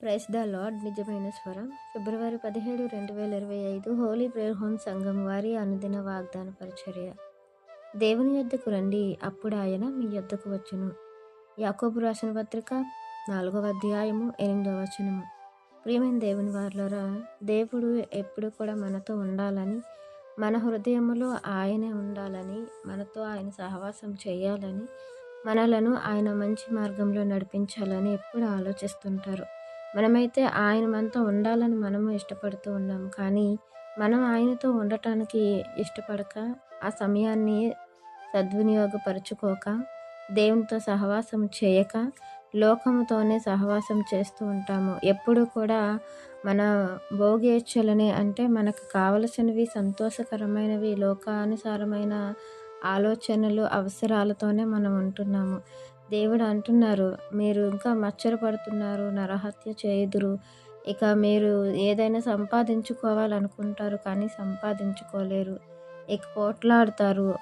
Price the lord నిజమైన స్వరం. ఫిబ్రవరి పదిహేడు రెండు వేల ఇరవై ఐదు హోలీ ప్రేయర్ హోమ్ సంఘం వారి అనుదిన వాగ్దాన పరిచర్య. దేవుని యొద్దకు రండి అప్పుడు ఆయన మీ యొద్దకు వచ్చును. యాకోబు రాసిన పత్రిక నాలుగవ అధ్యాయము ఎనిమిదవ వచనము. ప్రియమైన దేవుని వారులరా దేవుడు ఎప్పుడు కూడా మనతో ఉండాలని మన హృదయములో ఆయనే ఉండాలని మనతో ఆయన సహవాసం చేయాలని మనలను ఆయన మంచి మార్గంలో నడిపించాలని ఎప్పుడు ఆలోచిస్తుంటారు. మనమైతే ఆయన మనతో ఉండాలని మనము ఇష్టపడుతూ ఉన్నాం. కానీ మనం ఆయనతో ఉండటానికి ఇష్టపడక ఆ సమయాన్ని సద్వినియోగపరచుకోక దేవునితో సహవాసం చేయక లోకముతోనే సహవాసం చేస్తూ ఉంటాము. ఎప్పుడు కూడా మన భోగేచ్ఛలని అంటే మనకు కావలసినవి సంతోషకరమైనవి లోకానుసారమైన ఆలోచనలు అవసరాలతోనే మనం ఉంటున్నాము. దేవుడు అంటున్నారు మీరు ఇంకా మచ్చరపడుతున్నారు నరహత్య చేయుదురు. ఇక మీరు ఏదైనా సంపాదించుకోవాలనుకుంటారు కానీ సంపాదించుకోలేరు. ఇక పోట్లాడతారు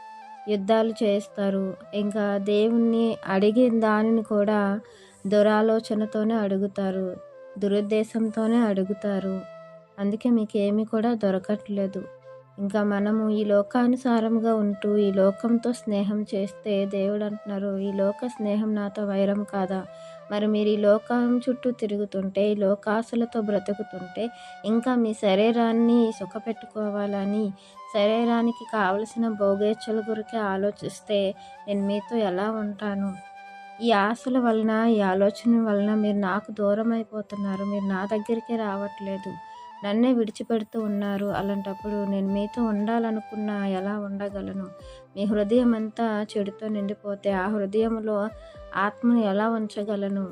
యుద్ధాలు చేస్తారు. ఇంకా దేవుణ్ణి అడిగిన దానిని కూడా దురాలోచనతోనే అడుగుతారు దురుద్దేశంతోనే అడుగుతారు. అందుకే మీకు ఏమీ కూడా దొరకట్లేదు. ఇంకా మనము ఈ లోకానుసారంగా ఉంటూ ఈ లోకంతో స్నేహం చేస్తే దేవుడు అంటున్నారు ఈ లోక స్నేహం నాతో వైరం కాదా? మరి మీరు ఈ లోకం చుట్టూ తిరుగుతుంటే ఈ లోకాసులతో బ్రతుకుతుంటే ఇంకా మీ శరీరాన్ని సుఖపెట్టుకోవాలని శరీరానికి కావలసిన భోగేచ్ఛల గురికి ఆలోచిస్తే నేను మీతో ఎలా ఉంటాను? ఈ ఆశల వలన ఈ ఆలోచన వలన మీరు నాకు దూరం అయిపోతున్నారు మీరు నా దగ్గరికి రావట్లేదు. నన్నే విడిచిపెడుతూ ఉన్నారు. అలాంటప్పుడు నేను మీతో ఉండాలనుకున్నా ఎలా ఉండగలను? మీ హృదయం అంతా చెడుతో నిండిపోతే ఆ హృదయంలో ఆత్మను ఎలా ఉంచగలను?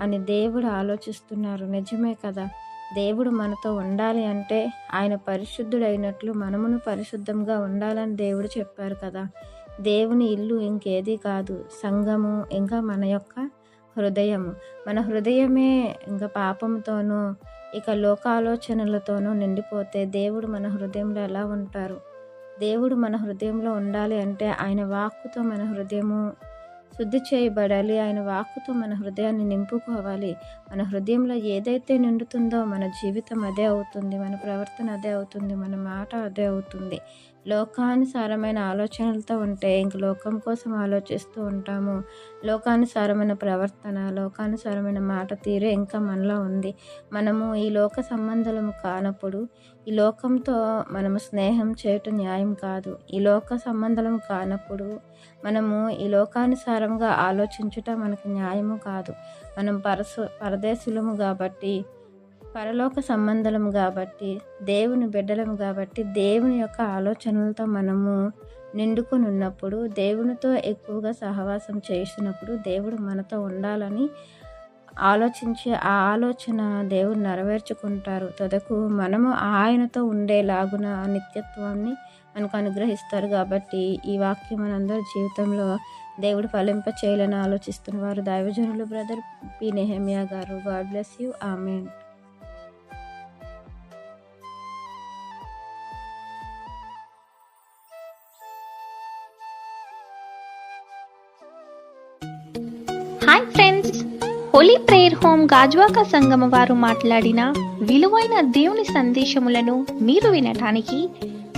అని దేవుడు ఆలోచిస్తున్నారు. నిజమే కదా? దేవుడు మనతో ఉండాలి అంటే ఆయన పరిశుద్ధుడైనట్లు మనమును పరిశుద్ధంగా ఉండాలని దేవుడు చెప్పారు కదా? దేవుని ఇల్లు ఇంకేది కాదు. సంఘము ఇంకా మన యొక్క హృదయము. మన హృదయమే ఇంకా పాపంతోనూ ఇక లోకాలోచనలతోనూ నిండిపోతే దేవుడు మన హృదయంలో ఎలా ఉంటారు? దేవుడు మన హృదయంలో ఉండాలి అంటే ఆయన వాక్కుతో మన హృదయము శుద్ధి చేయబడాలి. ఆయన వాక్కుతో మన హృదయాన్ని నింపుకోవాలి. మన హృదయంలో ఏదైతే నిండుతుందో మన జీవితం అదే అవుతుంది. మన ప్రవర్తన అదే అవుతుంది. మన మాట అదే అవుతుంది. లోకానుసారమైన ఆలోచనలతో ఉంటే ఇంక లోకం కోసం ఆలోచిస్తూ ఉంటాము. లోకానుసారమైన ప్రవర్తన లోకానుసారమైన మాట తీరే ఇంకా మనలో ఉంది. మనము ఈ లోక సంబంధాలము కానప్పుడు ఈ లోకంతో మనము స్నేహం చేయటం న్యాయం కాదు. ఈ లోక సంబంధం కానప్పుడు మనము ఈ లోకానుసారంగా ఆలోచించుట మనకు న్యాయము కాదు. మనం పరసు పరదేశులము కాబట్టి పరలోక సంబంధులము కాబట్టి దేవుని బిడ్డలము కాబట్టి దేవుని యొక్క ఆలోచనలతో మనము నిండుకొని ఉన్నప్పుడు దేవునితో ఎక్కువగా సహవాసం చేసినప్పుడు దేవుడు మనతో ఉండాలని ఆలోచించి ఆ ఆలోచన దేవుడు నెరవేర్చుకుంటారు. తదకు మనము ఆయనతో ఉండేలాగున నిత్యత్వాన్ని మనకు అనుగ్రహిస్తారు కాబట్టి ఈ వాక్యం మనందరి జీవితంలో దేవుడు ఫలింప చేయాలని ఆలోచిస్తున్న వారు దైవజనులు బ్రదర్ పి. నెహమియా గారు. God bless you. Amen. Hi friends holy prayer home Gajuwaka సంగమ వారు మాట్లాడిన విలువైన దేవుని సందేశములను మీరు వినటానికి